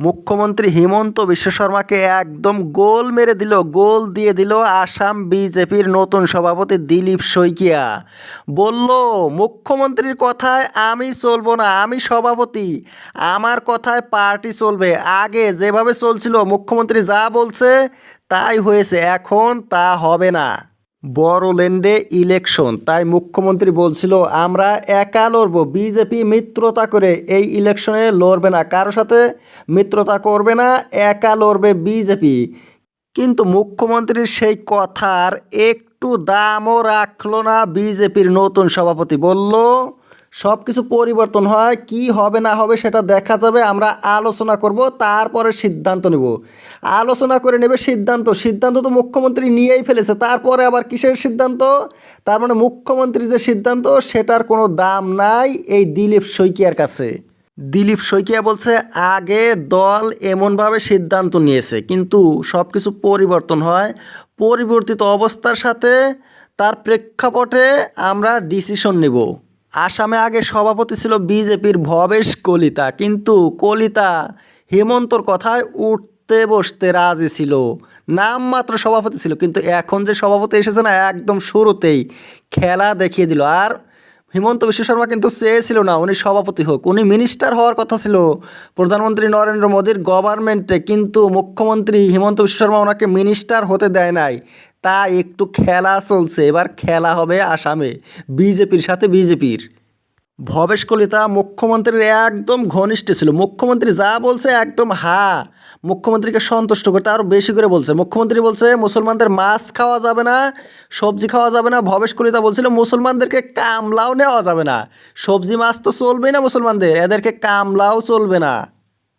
মুখ্যমন্ত্রী হিমন্ত বিশ্ব শর্মাকে একদম গোল মেরে দিল, গোল দিয়ে দিল আসাম বিজেপির নতুন সভাপতি দিলীপ শইকিয়া। বলল, মুখ্যমন্ত্রীর কথায় আমি চলবো না, আমি সভাপতি। আমার কথায় পার্টি চলবে। আগে যেভাবে চলছিল, মুখ্যমন্ত্রী যা বলছে তাই হয়েছে। এখন তা হবে না। বড়োল্যান্ডে ইলেকশন তাই মুখ্যমন্ত্রী বলছিল, আমরা একা লড়ব, বিজেপি মিত্রতা করে এই ইলেকশনে লড়বে না। কারও সাথে মিত্রতা করবে না, একা লড়বে বিজেপি। কিন্তু মুখ্যমন্ত্রীর সেই কথার একটু দামও রাখল না বিজেপির নতুন সভাপতি। বলল সব কিছু পরিবর্তন হয়, কি হবে না হবে সেটা দেখা যাবে, আমরা আলোচনা করব, তারপরে সিদ্ধান্ত নেব। আলোচনা করে নেবে সিদ্ধান্ত সিদ্ধান্ত তো মুখ্যমন্ত্রী নিয়েই ফেলেছে, তারপরে আবার কিসের সিদ্ধান্ত? তার মানে মুখ্যমন্ত্রীর যে সিদ্ধান্ত, সেটার কোনো দাম নাই এই দিলীপ শইকিয়ার কাছে। দিলীপ শইকিয়া বলছে, আগে দল এমনভাবে সিদ্ধান্ত নিয়েছে, কিন্তু সব কিছু পরিবর্তন হয়। পরিবর্তিত অবস্থার সাথে তার প্রেক্ষাপটে আমরা ডিসিশন নেব। আসামে আগে সভাপতি ছিল বিজেপির ভবেশ কলিতা, কিন্তু কলিতা হেমন্তর কথায় উঠতে বসতে রাজি ছিল। নাম মাত্র সভাপতি ছিল, কিন্তু এখন যে সভাপতি এসেছে না, একদম শুরুতেই খেলা দেখিয়ে দিল। আর হিমন্ত বিশ্ব শর্মা কিন্তু চেয়েছিল না, উনি সভাপতি হোক। উনি মিনিস্টার হওয়ার কথা ছিল। প্রধানমন্ত্রী নরেন্দ্র মোদীর গভর্নমেন্টে কিন্তু মুখ্যমন্ত্রী হিমন্ত বিশ্ব শর্মা ওনাকে মিনিস্টার হতে দেয় নাই। তা একটু খেলা চলছে। এবার খেলা হবে আসামে। বিজেপির সাথে বিজেপির। ভবেশ কলিতা মুখ্যমন্ত্রীর একদম ঘনিষ্ঠ ছিল। মুখ্যমন্ত্রী যা বলছে একদম হা। মুখ্যমন্ত্রীকে সন্তুষ্ট করতে আরও বেশি করে বলছে। মুখ্যমন্ত্রী বলছে, মুসলমানদের মাছ খাওয়া যাবে না, সবজি খাওয়া যাবে না। ভবেশ কলিতা বলছিল, মুসলমানদেরকে কামলাও নেওয়া যাবে না। সবজি মাছ তো চলবেই না মুসলমানদের। এদেরকে কামলাও চলবে না।